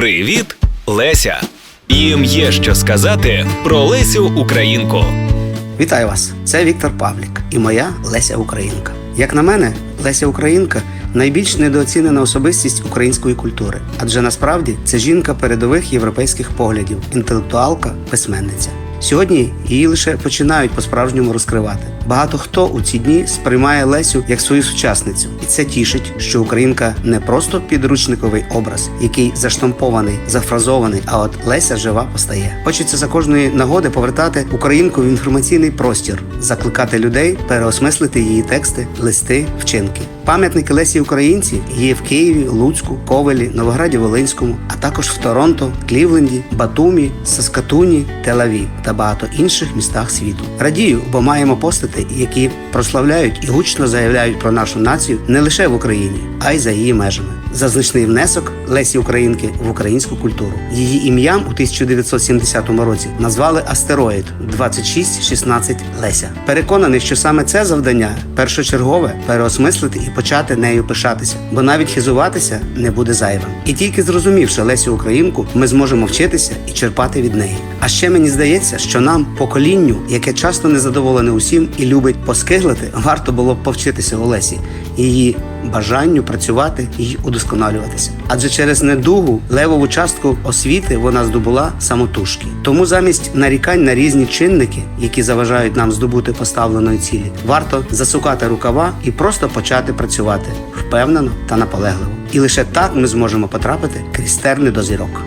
Привіт, Леся! Їм є що сказати про Лесю Українку. Вітаю вас! Це Віктор Павлік і моя Леся Українка. Як на мене, Леся Українка найбільш недооцінена особистість української культури, адже насправді це жінка передових європейських поглядів, інтелектуалка, письменниця. Сьогодні її лише починають по-справжньому розкривати. Багато хто у ці дні сприймає Лесю як свою сучасницю, і це тішить, що Українка не просто підручниковий образ, який заштампований, зафразований, а от Леся жива постає. Хочеться за кожної нагоди повертати Українку в інформаційний простір, закликати людей переосмислити її тексти, листи, вчинки. Пам'ятники Лесі Українці є в Києві, Луцьку, Ковелі, Новограді Волинському, а також в Торонто, Клівленді, Батумі, Саскатуні, Тель-Авів та багато інших містах світу. Радію, бо маємо постати, які прославляють і гучно заявляють про нашу націю не лише в Україні, а й за її межами. За значний внесок Лесі Українки в українську культуру. Її ім'ям у 1970 році назвали астероїд 2616 Леся. Переконаний, що саме це завдання першочергове переосмислити і почати нею пишатися, бо навіть хизуватися не буде зайвим. І тільки зрозумівши Лесю Українку, ми зможемо вчитися і черпати від неї. А ще мені здається, що нам, поколінню, яке часто незадоволене усім і любить поскиглити, варто було б повчитися у Лесі, її бажанню працювати і удосконалюватися. Адже через недугу левову частку освіти вона здобула самотужки. Тому замість нарікань на різні чинники, які заважають нам здобути поставленої цілі, варто засукати рукава і просто почати працювати впевнено та наполегливо. І лише так ми зможемо потрапити крізь терни до зірок.